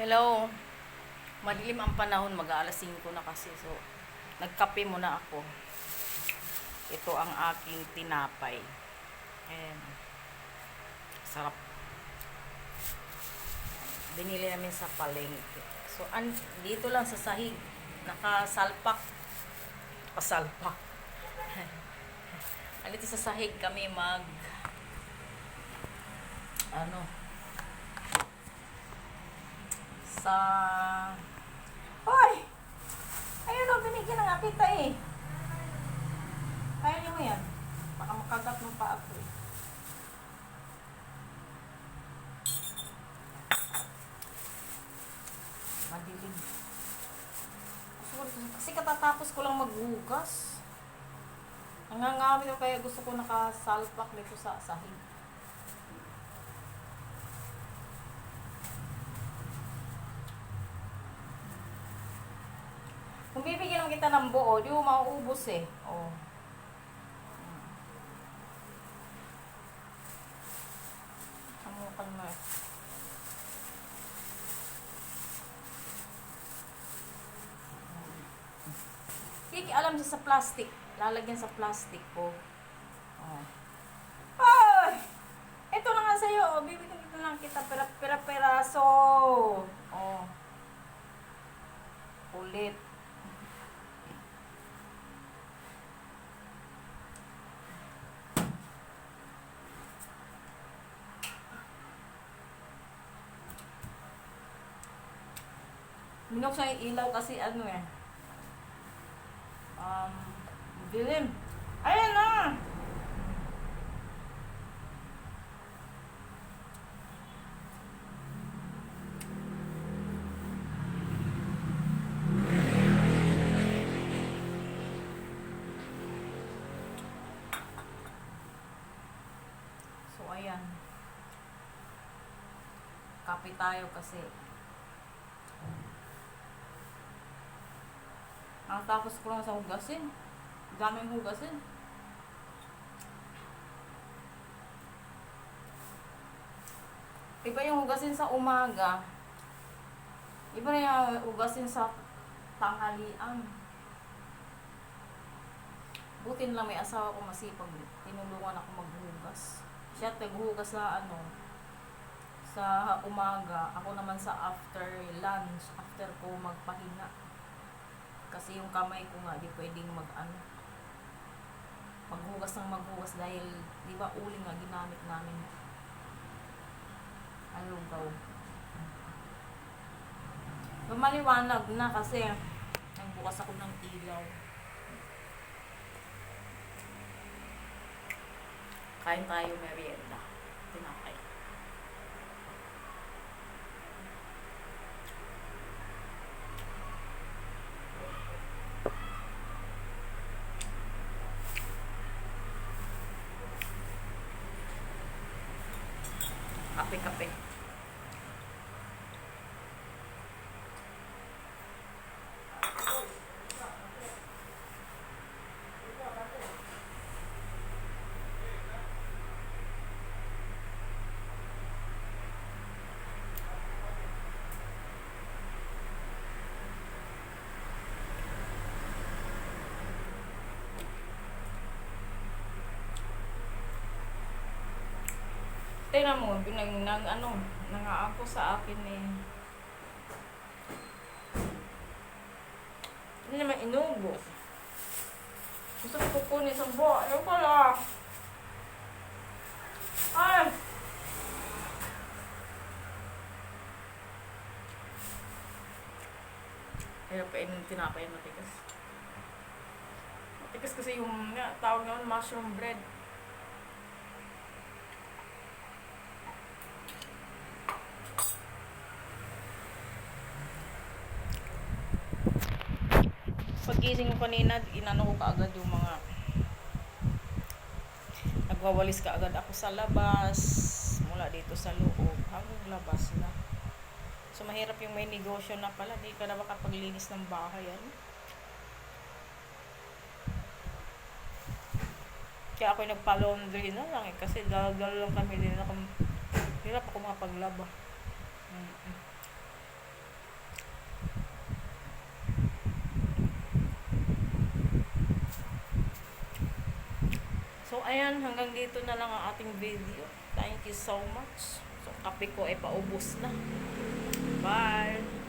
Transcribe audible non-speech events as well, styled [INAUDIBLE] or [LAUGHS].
Hello. Madilim ang panahon, mag-aalas 5 na kasi. So, nagkape muna ako. Ito ang aking tinapay. Ayan. Sarap. Binili namin sa palengke. So, an dito lang sa sahig. Nakasalpak. Nakasalpak. Andito [LAUGHS] sa sahig kami mag ano sa Hoy! Ayun o, binigyan ng apita eh. Kaya niyo mo yan. Baka makagat mo pa ako eh. Madilim. Kasi katatapos ko lang maghugas. Nangangamin ko kaya gusto ko nakasalpak nito sa sahig. Kita ng buo, di mo mauubos eh. Oh. Hamukan mo eh. Kiki, alam siya sa plastic. Lalagyan sa plastic ko. Oh. Ay! Ito na nga sa'yo. Oh. Bibigyan kita lang kita pera, pera, peraso. Oh. Ulit. Binuksan yung ilaw kasi ano eh. Um, dilim. Ayan na! So, ayan. Kape tayo kasi. Ang tapos ko lang sa hugasin. Daming hugasin. Iba yung hugasin sa umaga. Iba na yung hugasin sa tanghalian. Butin lang may asawa ko masipag. Tinulungan ako maghugas. Siya naghugas sa ano, sa umaga. Ako naman sa after lunch, after ko magpahinga. Kasi yung kamay ko nga, di pwedeng mag ano, maghugas ng maghugas dahil, di ba, uling nga ginamit namin. Alugaw. Lumaliwanag na kasi nagbukas ako ng ilaw. Kain tayo merienda. Tinapay. Kape-kape. Tingnan mo, nag, nag ano, nangaako sa akin eh. Hindi naman inubo. Gusto ko kukunin sa buha. Ayaw pala. Ay! Kaya pa yung tinapay matigas. Matigas kasi yung nga, tawag naman mushroom bread. Pagkising ko kanina, inano ko kaagad yung mga nagwawalis ka agad ako sa labas mula dito sa loob hanggang labas na. So mahirap yung may negosyo na pala, di ka na makapaglinis ng bahay ano? Kaya ako nagpa-laundry na lang eh, kasi dalagal lang kami din ako. Hirap ako makapaglaba. Mm-mm. So, ayan, hanggang dito na lang ang ating video. Thank you so much. So, kape ko ay paubos na. Bye!